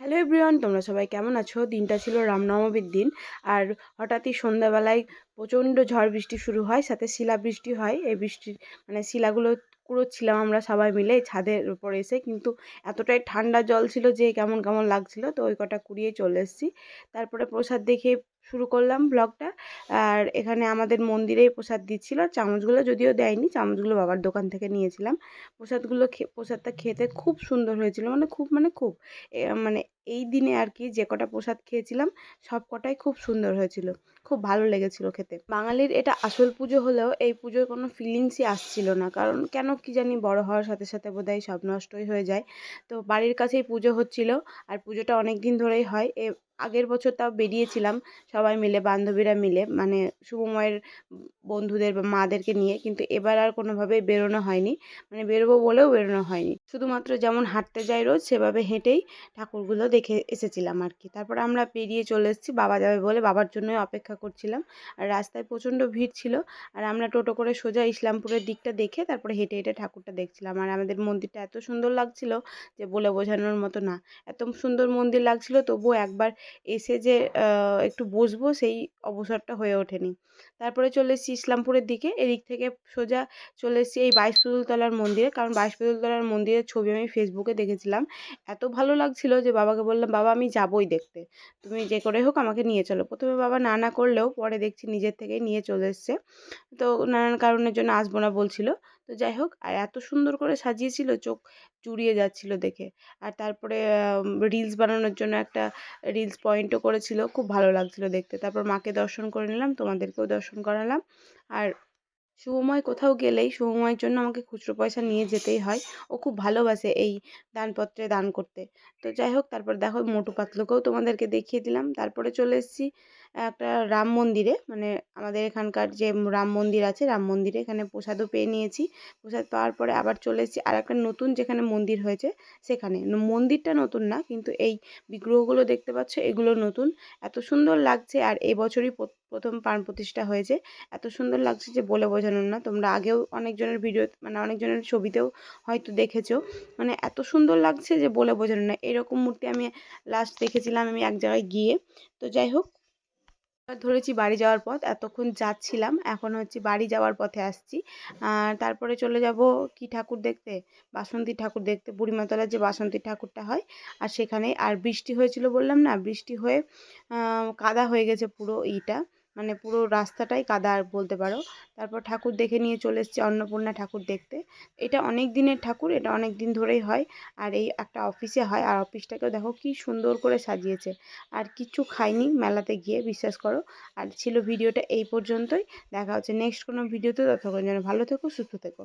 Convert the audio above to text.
Hello everyone, তোমরা সবাই কেমন আছো? দিনটা ছিল রামনবমীর দিন আর হঠাৎই সন্ধ্যাবেলায় প্রচণ্ড ঝড় বৃষ্টি শুরু হয়, সাথে শিলা বৃষ্টি হয়। এই বৃষ্টির মানে শিলাগুলো কুড়োচ্ছিলাম আমরা সবাই মিলে ছাদের উপর এসে, কিন্তু এতটাই ঠান্ডা জল ছিল যে কেমন কেমন লাগছিল, তো ওই কটা কুড়িয়ে চলে এসেছি। তারপরে প্রসাদ দেখে শুরু করলাম ব্লগটা। আর এখানে আমাদের মন্দিরেই প্রসাদ দিচ্ছিল। চামচগুলো যদিও দেয়নি, চামচগুলো বাবার দোকান থেকে নিয়েছিলাম। প্রসাদগুলো প্রসাদটা খেতে খুব সুন্দর হয়েছিল মানে খুব মানে খুব। মানে এই দিনে আর কি যে কটা প্রসাদ খেয়েছিলাম, সব কটাই খুব সুন্দর হয়েছিল। খুব ভালো লেগেছিল খেতে। বাঙালির এটা আসল পুজো হলেও এই পুজোর কোনো ফিলিংসই আসছিল না। কারণ কেন কি জানি বড় হওয়ার সাথে সাথে বোধহয় সব নষ্টই হয়ে যায়। তো বাড়ির কাছেই পুজো হচ্ছিল, আর পুজোটা অনেক দিন ধরেই হয়। আগের বছর তাও বেরিয়েছিলাম, সবাই মিলে, বান্ধবীরা মিলে মানে শুভময়ের বন্ধুদের বা মাদেরকে নিয়ে, কিন্তু এবার আর কোনোভাবেই বেরোনো হয়নি মানে বেরোবো বলেও বেরোনো হয়নি। শুধুমাত্র যেমন হাঁটতে যাই রোজ, সেভাবে হেঁটেই ঠাকুরগুলো দেখে এসেছিলাম আর কি তারপর আমরা পেরিয়ে চলে এসেছি, বাবা যাবে বলে বাবার জন্যই অপেক্ষা করছিলাম। আর রাস্তায় প্রচণ্ড ভিড় ছিল, আর আমরা টোটো করে সোজা ইসলামপুরের দিকটা দেখে তারপরে হেঁটে হেঁটে ঠাকুরটা দেখছিলাম। আর আমাদের মন্দিরটা এত সুন্দর লাগছিল যে বলে বোঝানোর মতো না। এত সুন্দর মন্দির লাগছিল, তবুও একবার এসে যে একটু বসবো সেই অবসরটা হয়ে ওঠেনি। তারপরে চলে এসেছি ইসলামপুরের দিকে, এদিক থেকে সোজা চলে এসেছি এই বাইশ তলার মন্দিরে। কারণ বাইশ তলার মন্দিরের ছবি আমি ফেসবুকে দেখেছিলাম। এত ভালো লাগছিল যে বাবাকে বললাম, বাবা, আমি যাবই দেখতে। তুমি যে করে হোক আমাকে নিয়ে চলো। প্রথমে বাবা না না করলেও পরে দেখছি নিজের থেকেই নিয়ে চলে এসছে। তো নানান কারণের জন্য আসব না বলছিল। তো যাই হোক, আর এত সুন্দর করে সাজিয়েছিল, চোখ জুড়িয়ে যাচ্ছিল দেখে। আর তারপরে রিলস বানানোর জন্য একটা রিলস পয়েন্টও করেছিল। খুব ভালো লাগছিল দেখতে। তারপর মাকে দর্শন করে নিলাম, তোমাদেরকেও দর্শন করালাম। আর শুভময় কোথাও গেলেই শুভময়ের জন্য আমাকে খুচরো পয়সা নিয়ে যেতেই হয়। ও খুব ভালোবাসে এই দানপত্রে দান করতে। তো যাই হোক, তারপর দেখো মোটু পাতলুকেও তোমাদেরকে দেখিয়ে দিলাম। তারপরে চলে এসেছি একটা রাম মন্দিরে। মানে আমাদের এখানকার যে রাম মন্দির আছে, রাম মন্দিরে এখানে প্রসাদও পেয়ে নিয়েছি। প্রসাদ পাওয়ার পরে আবার চলে এসেছি আর একটা নতুন যেখানে মন্দির হয়েছে, সেখানে। মন্দিরটা নতুন না, কিন্তু এই বিগ্রহগুলো দেখতে পাচ্ছ, এগুলো নতুন। এত সুন্দর লাগছে আর এই বছরই প্রথম প্রাণ প্রতিষ্ঠা হয়েছে। এত সুন্দর লাগছে যে বলে বোঝানোর না। তোমরা আগেও অনেকজনের ভিডিও মানে অনেকজনের ছবিতেও হয়তো দেখেছ। মানে এত সুন্দর লাগছে যে বলে বোঝানোর না। এরকম মূর্তি আমি লাস্ট দেখেছিলাম আমি এক জায়গায় গিয়ে। তো যাই হোক ধরেছি বাড়ি যাওয়ার পথ। এতক্ষণ যাচ্ছিলাম, এখন হচ্ছে বাড়ি যাওয়ার পথে আসছি। আর তারপরে চলে যাব কি ঠাকুর দেখতে? বাসন্তী ঠাকুর দেখতে। বুড়িমাতলার যে বাসন্তী ঠাকুরটা হয়, আর সেখানে আর বৃষ্টি হয়েছিল বললাম না, বৃষ্টি হয়ে কাদা হয়ে গেছে পুরো ইটা। মানে পুরো রাস্তাটাই কাদা আর বলতে পারো। তারপর ঠাকুর দেখে নিয়ে চলে এসেছি অন্নপূর্ণা ঠাকুর দেখতে। এটা অনেক দিনের ঠাকুর, এটা অনেক দিন ধরেই হয়। আর এই একটা অফিসে হয়, আর অফিসটাকেও দেখো কি সুন্দর করে সাজিয়েছে। আর কিছু খাইনি, মেলাতে গিয়ে বিশ্বাস করো। আর ছিল ভিডিওটা এই পর্যন্তই। দেখা হচ্ছে নেক্সট কোনো ভিডিওতে ততক্ষণ যেন ভালো থেকো, সুস্থ থেকো।